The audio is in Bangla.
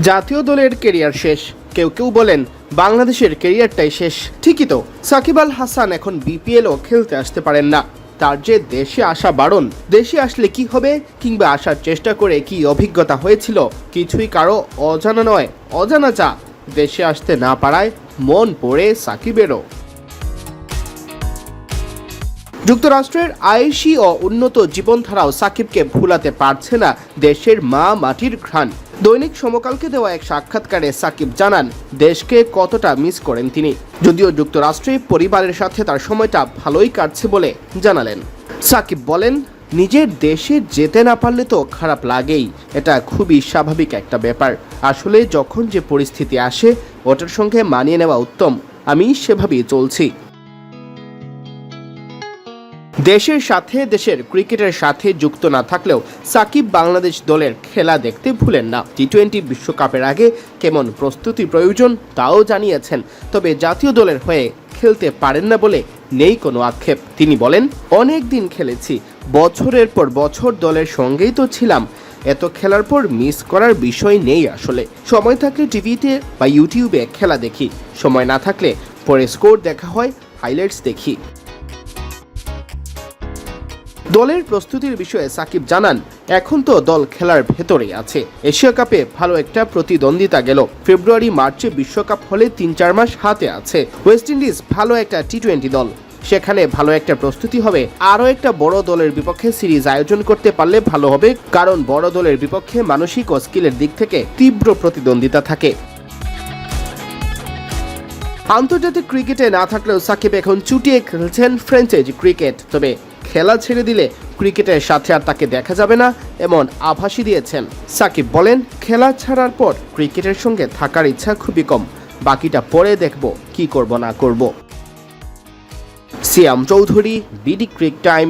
জাতীয় দলের কেরিয়ার শেষ। কেউ কেউ বলেন বাংলাদেশের কেরিয়ারটাই শেষ। ঠিকই তো, সাকিব আল হাসান এখন বিপিএলও খেলতে আসতে পারেন না। তার যে দেশে আসা বারণ, দেশে আসলে কি হবে কিংবা আসার চেষ্টা করে কি অভিজ্ঞতা হয়েছিল, কিছুই কারও অজানা নয়। অজানা যা, দেশে আসতে না পারায় মন পড়ে সাকিবেরও। যুক্তরাষ্ট্রের আয়েসি ও উন্নত জীবনধারাও সাকিবকে ভুলাতে পারছে না দেশের মা মাটির ঘ্রাণ। দৈনিক সমকালকে দেওয়া এক সাক্ষাৎকারে সাকিব জানান, দেশকে কতটা মিস করেন তিনি। যদিও যুক্তরাষ্ট্রে পরিবারের সাথে তার সময়টা ভালোই কাটছে বলে জানালেন। সাকিব বলেন, নিজের দেশে যেতে না পারলে তো খারাপ লাগেই, এটা খুবই স্বাভাবিক একটা ব্যাপার। আসলে যখন যে পরিস্থিতি আসে, ওটার সঙ্গে মানিয়ে নেওয়া উত্তম। আমি সেভাবেই চলছি। দেশের সাথে, দেশের ক্রিকেটের সাথে যুক্ত না থাকলেও সাকিব বাংলাদেশ দলের খেলা দেখতে ভুলেন না। টি টোয়েন্টি বিশ্বকাপের আগে কেমন প্রস্তুতি প্রয়োজন তাও জানিয়েছেন, তবে জাতীয় দলের হয়ে খেলতে পারেন না বলে নেই কোনো আক্ষেপ। তিনি বলেন, অনেক দিন খেলেছি, বছরের পর বছর দলের সঙ্গেই তো ছিলাম। এত খেলার পর মিস করার বিষয় নেই আসলে। সময় থাকলে টিভিতে বা ইউটিউবে খেলা দেখি, সময় না থাকলে পরে স্কোর দেখা হয়, হাইলাইটস দেখি। দলের প্রস্তুতির বিষয়ে সাকিব জানান, এখন তো দল খেলার ভেতরেই আছে। এশিয়া কাপে ভালো একটা প্রতিদ্বন্দ্বিতা গেল। ফেব্রুয়ারি, মার্চে বিশ্বকাপ হলে তিন চার মাস হাতে আছে। ওয়েস্ট ইন্ডিজ ভালো একটা টি টোয়েন্টি দল। সেখানে ভালো একটা প্রস্তুতি হবে। আরও একটা বড় দলের বিপক্ষে সিরিজ আয়োজন করতে পারলে ভালো হবে, কারণ বড় দলের বিপক্ষে মানসিক ও স্কিলের দিক থেকে তীব্র প্রতিদ্বন্দ্বিতা থাকে। আন্তর্জাতিক ক্রিকেটে না থাকলেও সাকিব এখন চুটিয়ে খেলছেন ফ্র্যাঞ্চাইজি ক্রিকেট। তবে খেলা ছেড়ে দিলে ক্রিকেটের সাথে আর তাকে দেখা যাবে না, এমন আভাসই দিয়েছেন। সাকিব বলেন, খেলা ছাড়ার পর ক্রিকেটের সঙ্গে থাকার ইচ্ছা খুবই কম। বাকিটা পরে দেখব কি করব না করব। Siam Chowdhury, BD cric time.